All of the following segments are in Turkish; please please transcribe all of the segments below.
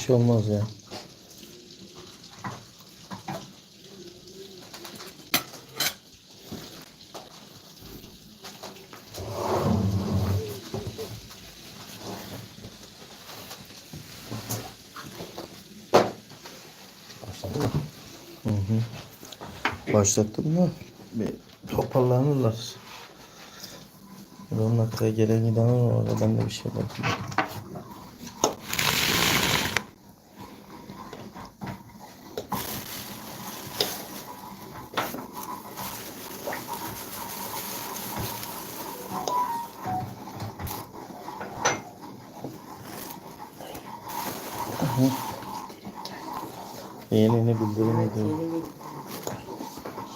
şey olmaz ya. Başladı mı? Başlattım da bir toparlanırlar. Bir 10 dakikaya gelen giden var orada ben de bir şey bakayım. Yeni yeni bildirim ediyor.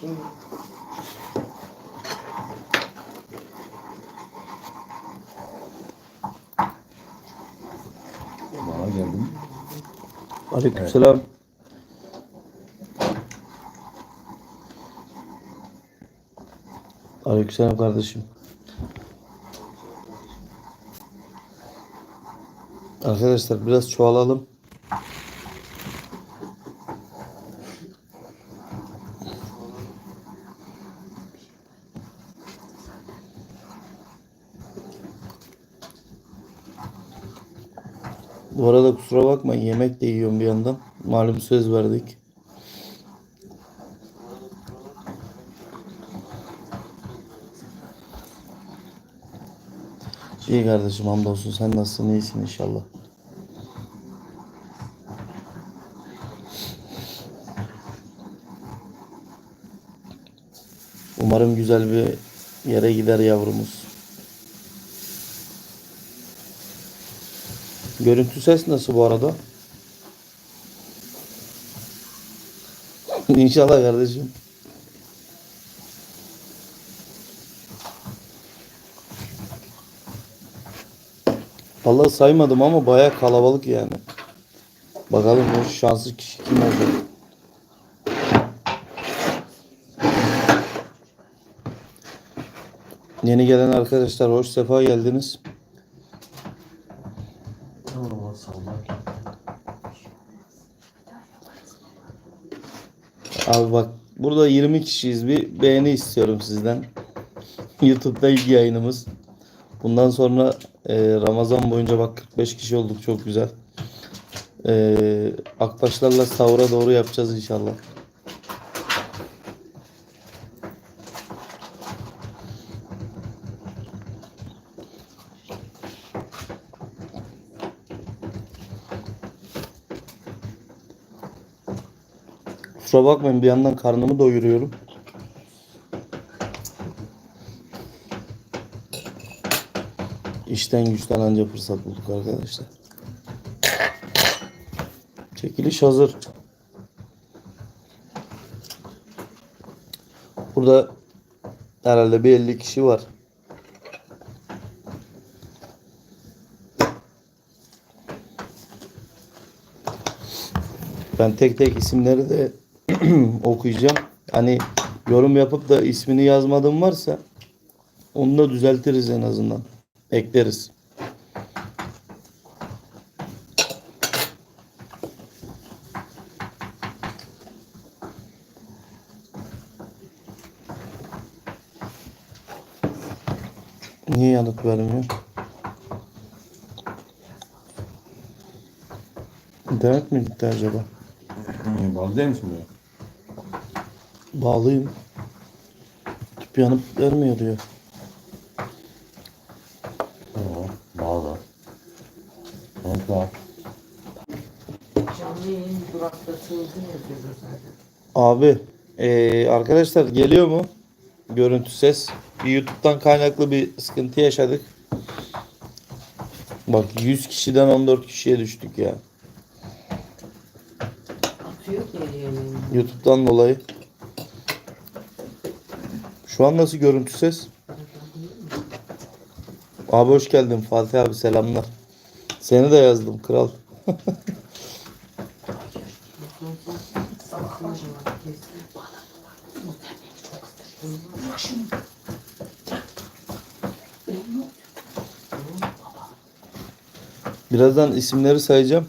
Şimdi Bana geldim. Aleykümselam. Aleykümselam kardeşim. Arkadaşlar biraz çoğalalım. Bu arada kusura bakmayın yemek de yiyorum bir yandan. Malum söz verdik. İyi kardeşim hamdolsun sen nasılsın iyisin inşallah. Umarım güzel bir yere gider yavrumuz. Görüntü ses nasıl bu arada? İnşallah kardeşim. Vallahi saymadım ama baya kalabalık yani. Bakalım o şanslı kişi kim olacak? Yeni gelen arkadaşlar hoş sefa geldiniz. Allah sallar. Abi bak burada 20 kişiyiz. Bir beğeni istiyorum sizden. YouTube'da ilk yayınımız. Bundan sonra e, Ramazan boyunca bak 45 kişi olduk çok güzel. E, Akbaşlarla sahura doğru yapacağız inşallah. Kusura bakmayın bir yandan karnımı doyuruyorum. İşten güçten anca fırsat bulduk arkadaşlar. Çekiliş hazır. Burada herhalde bir 50 kişi var. Ben tek tek isimleri de okuyacağım. Hani yorum yapıp da ismini yazmadığım varsa onu da düzeltiriz en azından. Ekleriz. Niye yanıt vermiyor? İnternet mi gitti acaba? Bazı değil misin böyle? Bağlıyım. Tüp yanıp vermiyor diyor. Oo, bağlı. Evet var. canlı yayın duraklatıldı yazıyor zaten. Abi eee, arkadaşlar geliyor mu? Görüntü ses. Bir YouTube'dan kaynaklı bir sıkıntı yaşadık. Bak 100 kişiden 14 kişiye düştük ya. Atıyor ki yayını. YouTube'dan dolayı. Şu an nasıl görüntü ses? Abi hoş geldin Fatih abi selamlar. Seni de yazdım kral. Birazdan isimleri sayacağım.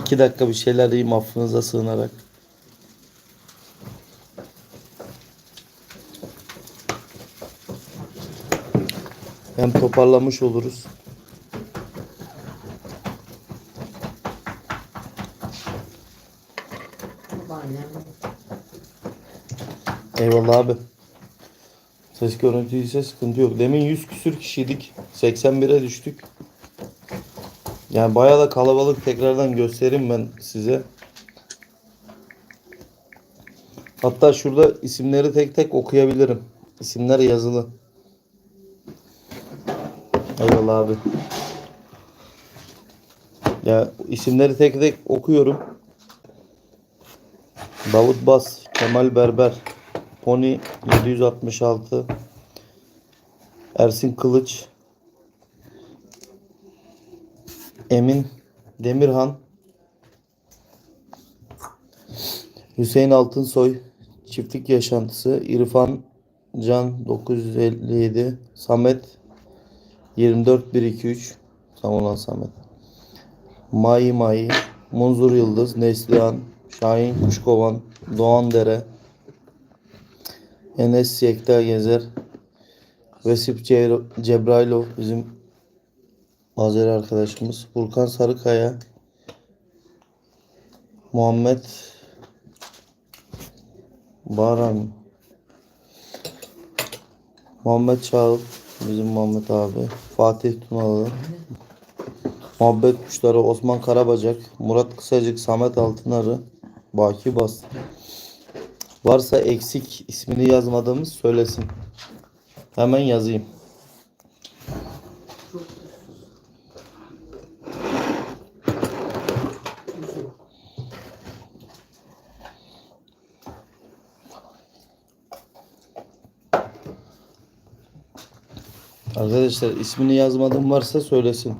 iki dakika bir şeyler yiyeyim affınıza sığınarak. Hem toparlamış oluruz. Eyvallah abi. Ses görüntü ise sıkıntı yok. Demin 100 küsür kişiydik. 81'e düştük. Yani bayağı da kalabalık. Tekrardan göstereyim ben size. Hatta şurada isimleri tek tek okuyabilirim. İsimler yazılı. Eyvallah abi. Ya isimleri tek tek okuyorum. Davut Bas, Kemal Berber, Pony 766, Ersin Kılıç, Emin Demirhan, Hüseyin Altınsoy, Çiftlik Yaşantısı, İrfan Can 957, Samet 24123, tam olan Samet. Mai Mai, Munzur Yıldız, Neslihan, Şahin Kuşkovan, Doğan Dere, Enes Yekta Gezer, Vesip Ce- Cebrailov bizim Azeri arkadaşımız, Furkan Sarıkaya, Muhammed Baran, Muhammed Çağıl, bizim Muhammed abi, Fatih Tunalı, Muhabbet Kuşları Osman Karabacak, Murat Kısacık, Samet Altınarı, Baki Bas. Varsa eksik ismini yazmadığımız söylesin. Hemen yazayım. Arkadaşlar ismini yazmadığım varsa söylesin.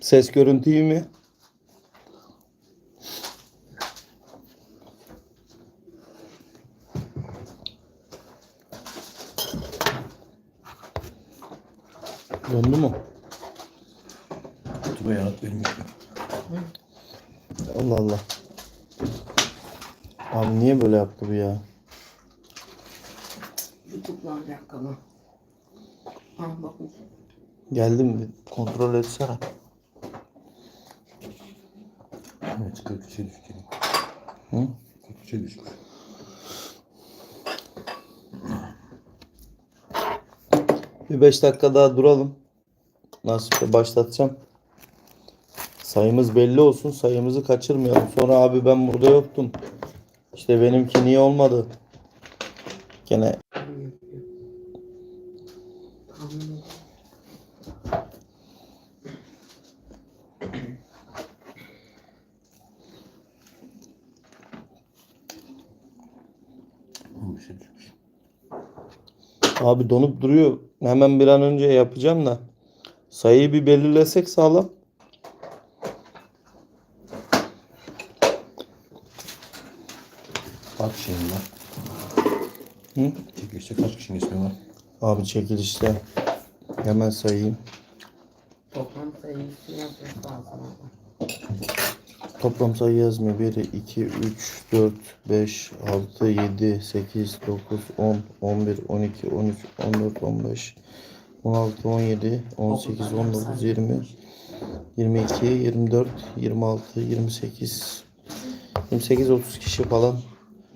Ses görüntü iyi Döndü mü? Kutuba benim ekmek. Allah Allah. Abi niye böyle yaptı bu ya? YouTube'la alakalı. Ah bakın. Geldim bir kontrol etsene. Evet 43'e düştü. Hı? 43'e düşmüş. Bir 5 dakika daha duralım. Nasipse başlatacağım. Sayımız belli olsun. Sayımızı kaçırmayalım. Sonra abi ben burada yoktum. İşte benimki niye olmadı? Gene abi donup duruyor. Hemen bir an önce yapacağım da. Sayıyı bir belirlesek sağlam. Kaç kişinin var? Hı? Çekilişte kaç kişinin ismi var? Abi çekilişte. Hemen sayayım. Toplam sayısı yazmak lazım. ama. Toplam sayı yazmıyor. 1, 2, 3, 4, 5, 6, 7, 8, 9, 10, 11, 12, 13, 14, 15, 16, 17, 18, 19, 20, 22, 24, 26, 28, 28, 30 kişi falan.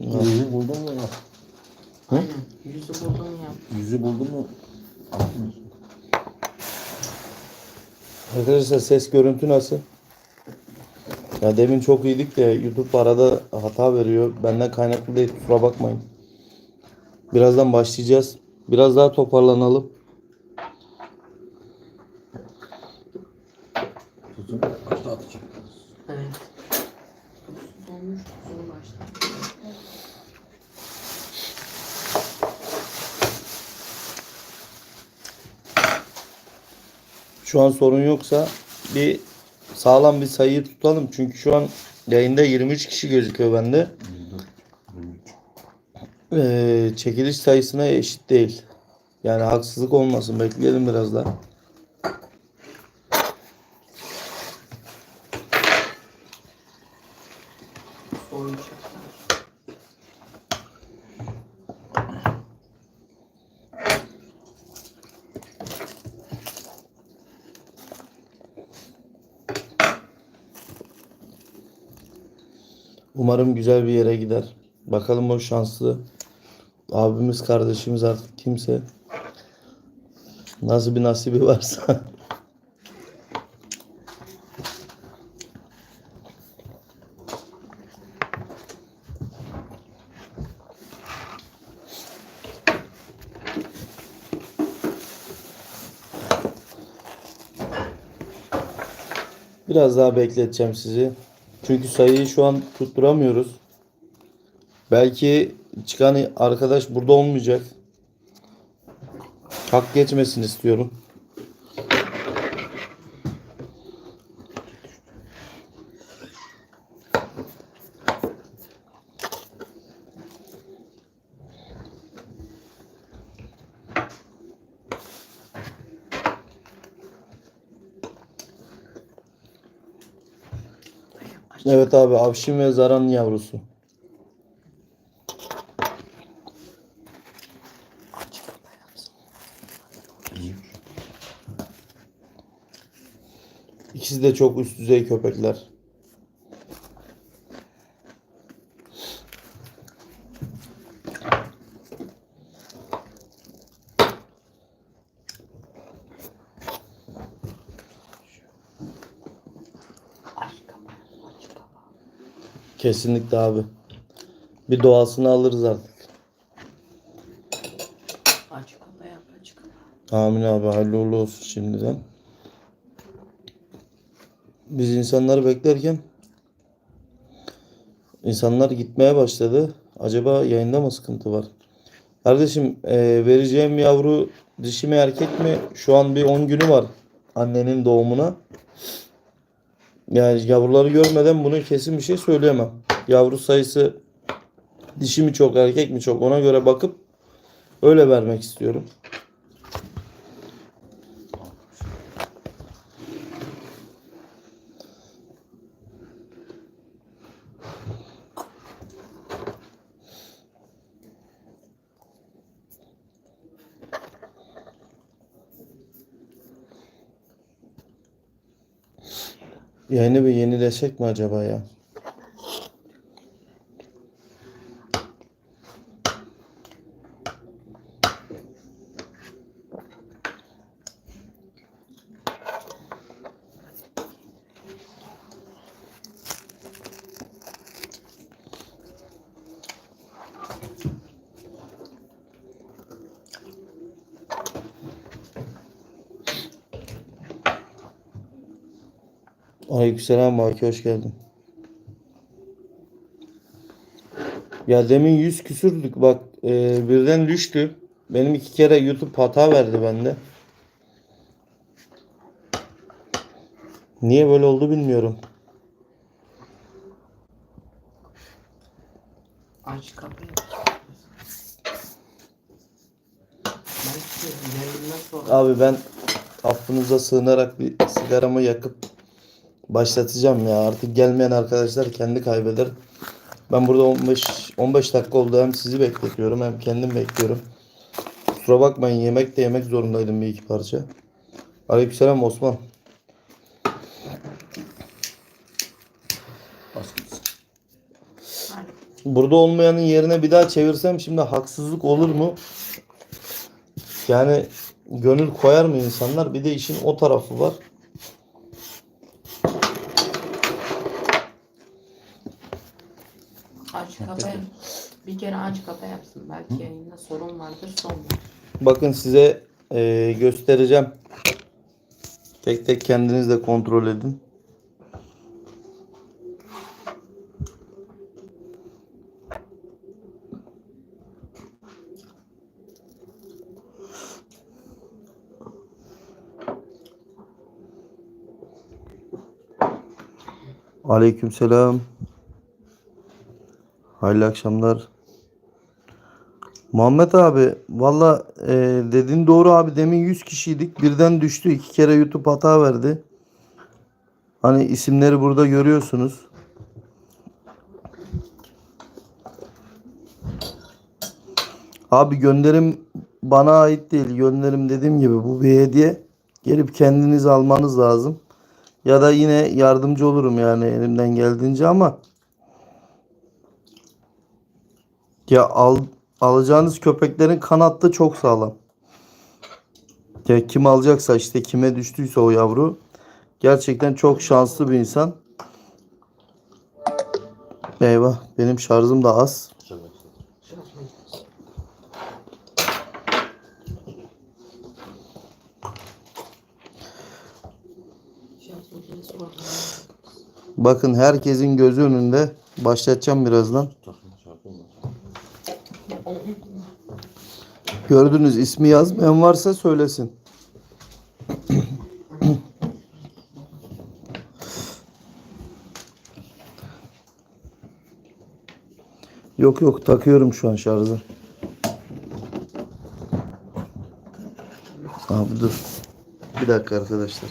Yüzü buldun mu ya? Aynen. Yüzü buldum ya. Yüzü buldun mu? Arkadaşlar ses görüntü nasıl? Ya demin çok iyiydik de YouTube arada hata veriyor. Benden kaynaklı değil. Kusura bakmayın. Birazdan başlayacağız. Biraz daha toparlanalım. Şu an sorun yoksa bir sağlam bir sayıyı tutalım. Çünkü şu an yayında 23 kişi gözüküyor bende. 24, 23. Ee, çekiliş sayısına eşit değil. Yani haksızlık olmasın. Bekleyelim biraz daha. Umarım güzel bir yere gider. Bakalım o şanslı abimiz kardeşimiz artık kimse nasıl bir nasibi varsa Biraz daha bekleteceğim sizi. Çünkü sayıyı şu an tutturamıyoruz. Belki çıkan arkadaş burada olmayacak. Hak geçmesin istiyorum. Evet abi Avşin ve Zaran yavrusu. Aç kapa yapsın. 23. İkisi de çok üst düzey köpekler. Kesinlikle abi. Bir doğasını alırız artık. Aç kapa yap. Aç kapa. Amin abi hayırlı olsun şimdiden. Biz insanları beklerken insanlar gitmeye başladı. Acaba yayında mı sıkıntı var? Kardeşim e, vereceğim yavru dişi mi erkek mi? Şu an bir 10 günü var annenin doğumuna. Yani yavruları görmeden bunu kesin bir şey söyleyemem. Yavru sayısı dişi mi çok erkek mi çok ona göre bakıp öyle vermek istiyorum. Yeni bir yenilesek mi acaba ya? Aleykümselam Baki hoş geldin. Ya demin 100 küsürdük bak e, birden düştü. Benim iki kere YouTube hata verdi bende. Niye böyle oldu bilmiyorum. Aç sonra Abi ben affınıza sığınarak bir sigaramı yakıp başlatacağım ya. Artık gelmeyen arkadaşlar kendi kaybeder. Ben burada 15 15 dakika oldu hem sizi bekletiyorum hem kendim bekliyorum. Kusura bakmayın yemek de yemek zorundaydım bir iki parça. Aleykümselam Osman. Burada olmayanın yerine bir daha çevirsem şimdi haksızlık olur mu? Yani gönül koyar mı insanlar? Bir de işin o tarafı var. kere ağaç kata yapsın. Belki Hı. yayında sorun vardır son. Bakın size e, göstereceğim. Tek tek kendiniz de kontrol edin. Aleykümselam. Hayırlı akşamlar. Muhammed abi valla e, dediğin doğru abi demin 100 kişiydik birden düştü iki kere YouTube hata verdi. Hani isimleri burada görüyorsunuz. Abi gönderim bana ait değil. Gönderim dediğim gibi bu bir hediye. Gelip kendiniz almanız lazım. Ya da yine yardımcı olurum yani elimden geldiğince ama ya al, alacağınız köpeklerin kanatlı çok sağlam. Ya kim alacaksa işte kime düştüyse o yavru gerçekten çok şanslı bir insan. Eyvah benim şarjım da az. Bakın herkesin gözü önünde başlatacağım birazdan. Gördünüz ismi yazmayan varsa söylesin. Yok yok takıyorum şu an şarjı. Abi dur. Bir dakika arkadaşlar.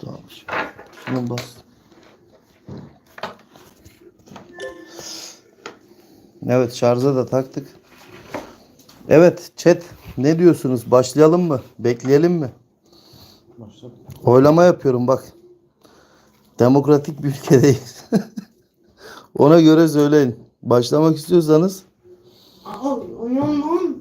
Tamam. Şunu bas. Evet şarja da taktık. Evet chat ne diyorsunuz? Başlayalım mı? Bekleyelim mi? Başla. Oylama yapıyorum bak. Demokratik bir ülkedeyiz. Ona göre söyleyin. Başlamak istiyorsanız Aa, uyanmam.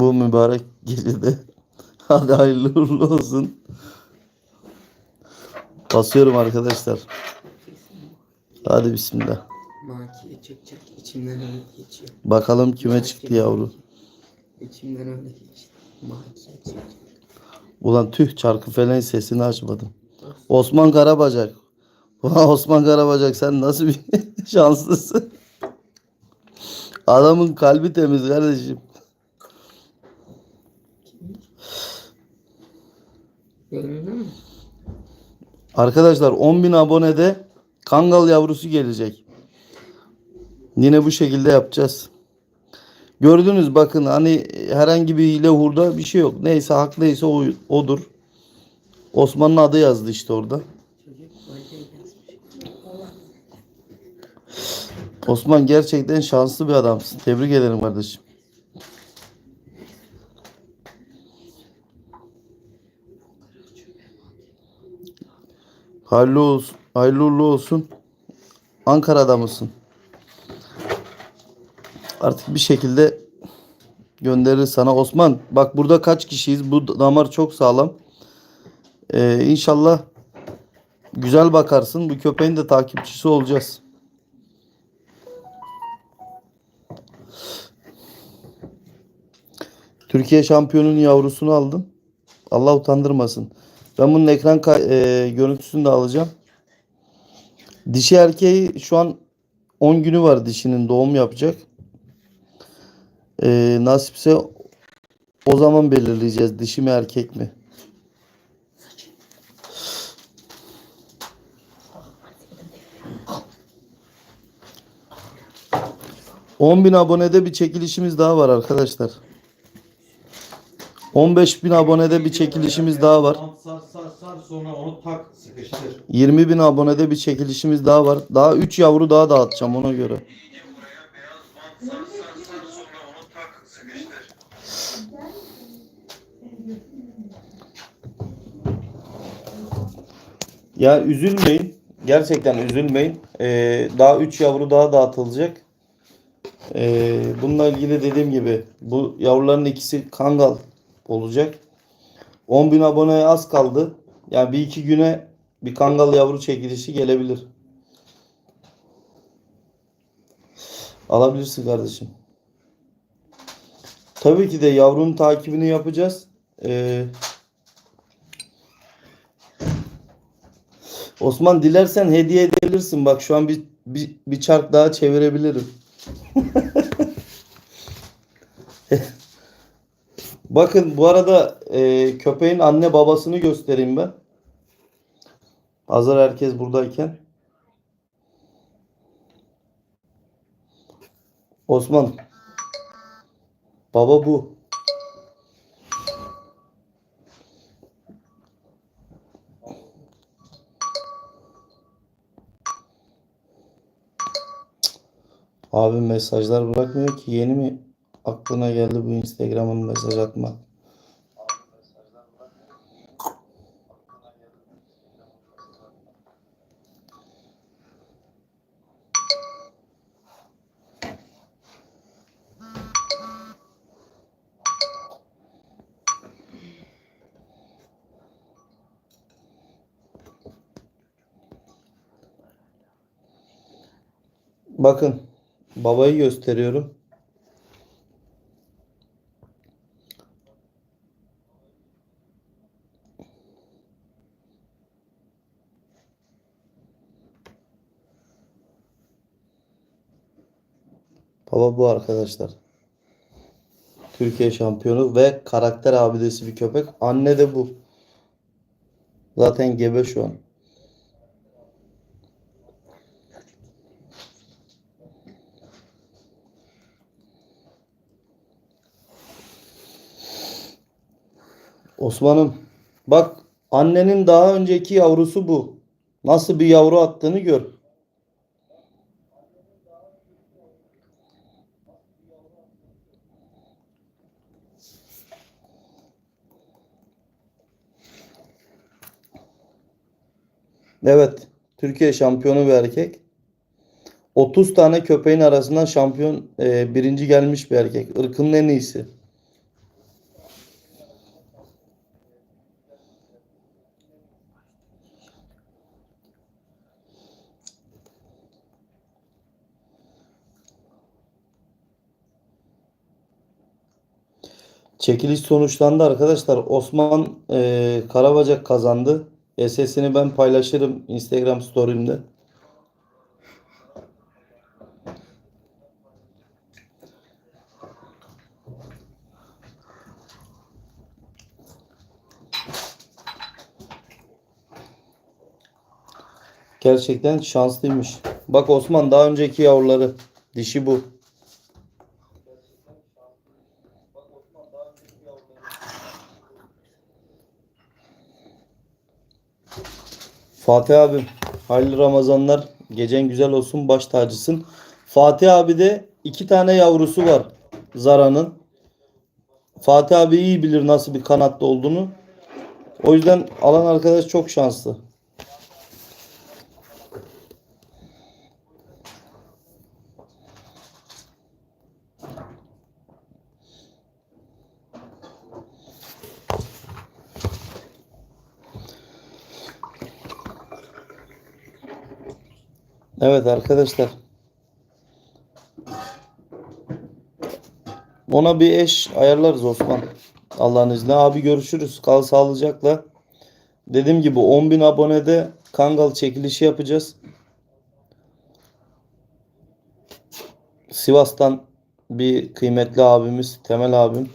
Bu mübarek gecede hadi hayırlı uğurlu olsun. Basıyorum arkadaşlar. Hadi bismillah. Makiye çekecek. İçimden öyle geçiyor. Bakalım kime çıktı yavru. İçimden öyle geçti. Makiye çekecek. Ulan tüh çarkı falan sesini açmadım. Osman Karabacak. Ulan Osman Karabacak sen nasıl bir şanslısın. Adamın kalbi temiz kardeşim. Göründü mü? Arkadaşlar 10.000 abonede Kangal yavrusu gelecek. Yine bu şekilde yapacağız. Gördünüz bakın hani herhangi bir hile hurda bir şey yok. Neyse haklıysa o, odur. Osman'ın adı yazdı işte orada. Osman gerçekten şanslı bir adamsın. Tebrik ederim kardeşim. Hayırlı olsun. Hayırlı olsun. Ankara'da mısın? Artık bir şekilde gönderir sana. Osman bak burada kaç kişiyiz? Bu damar çok sağlam. Ee, inşallah güzel bakarsın. Bu köpeğin de takipçisi olacağız. Türkiye şampiyonunun yavrusunu aldım. Allah utandırmasın. Ben bunun ekran e, görüntüsünü de alacağım. Dişi erkeği şu an 10 günü var dişinin doğum yapacak. E, nasipse o zaman belirleyeceğiz dişi mi erkek mi. On bin abonede bir çekilişimiz daha var arkadaşlar. 15 bin abonede bir çekilişimiz daha var. Sar sar sar sonra onu tak sıkıştır. 20 bin abonede bir çekilişimiz daha var. Daha 3 yavru daha dağıtacağım ona göre. Ya üzülmeyin. Gerçekten üzülmeyin. Ee, daha 3 yavru daha dağıtılacak. Ee, bununla ilgili dediğim gibi bu yavruların ikisi kangal olacak. 10 bin aboneye az kaldı. Yani bir iki güne bir kangal yavru çekilişi gelebilir. Alabilirsin kardeşim. Tabii ki de yavrunun takibini yapacağız. Ee, Osman dilersen hediye edebilirsin. Bak şu an bir, bir, bir çark daha çevirebilirim. Bakın bu arada e, köpeğin anne babasını göstereyim ben. Hazır herkes buradayken. Osman. Baba bu. Abi mesajlar bırakmıyor ki yeni mi aklına geldi bu Instagram'ın mesaj atmak? Bakın babayı gösteriyorum. Bu arkadaşlar. Türkiye şampiyonu ve karakter abidesi bir köpek. Anne de bu. Zaten gebe şu an. Osman'ım bak annenin daha önceki yavrusu bu. Nasıl bir yavru attığını gör. Evet, Türkiye şampiyonu bir erkek. 30 tane köpeğin arasından şampiyon e, birinci gelmiş bir erkek. Irkının en iyisi. Çekiliş sonuçlandı arkadaşlar. Osman e, Karabacak kazandı. SS'ini ben paylaşırım Instagram story'imde. Gerçekten şanslıymış. Bak Osman daha önceki yavruları. Dişi bu. Fatih abim hayırlı Ramazanlar. Gecen güzel olsun baş tacısın. Fatih abi de iki tane yavrusu var Zara'nın. Fatih abi iyi bilir nasıl bir kanatlı olduğunu. O yüzden alan arkadaş çok şanslı. Evet arkadaşlar. Ona bir eş ayarlarız Osman. Allah'ın izniyle. Abi görüşürüz. Kal sağlıcakla. Dediğim gibi 10.000 abonede Kangal çekilişi yapacağız. Sivas'tan bir kıymetli abimiz Temel abim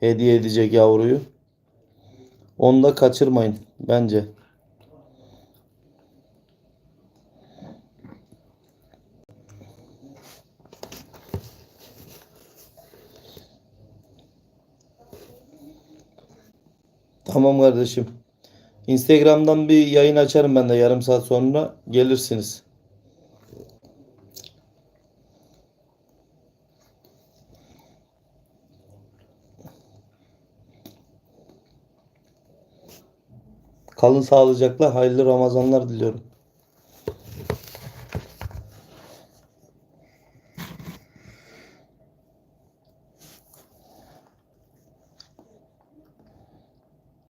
hediye edecek yavruyu. Onu da kaçırmayın bence. Tamam kardeşim. Instagram'dan bir yayın açarım ben de yarım saat sonra gelirsiniz. Kalın sağlıcakla hayırlı Ramazanlar diliyorum.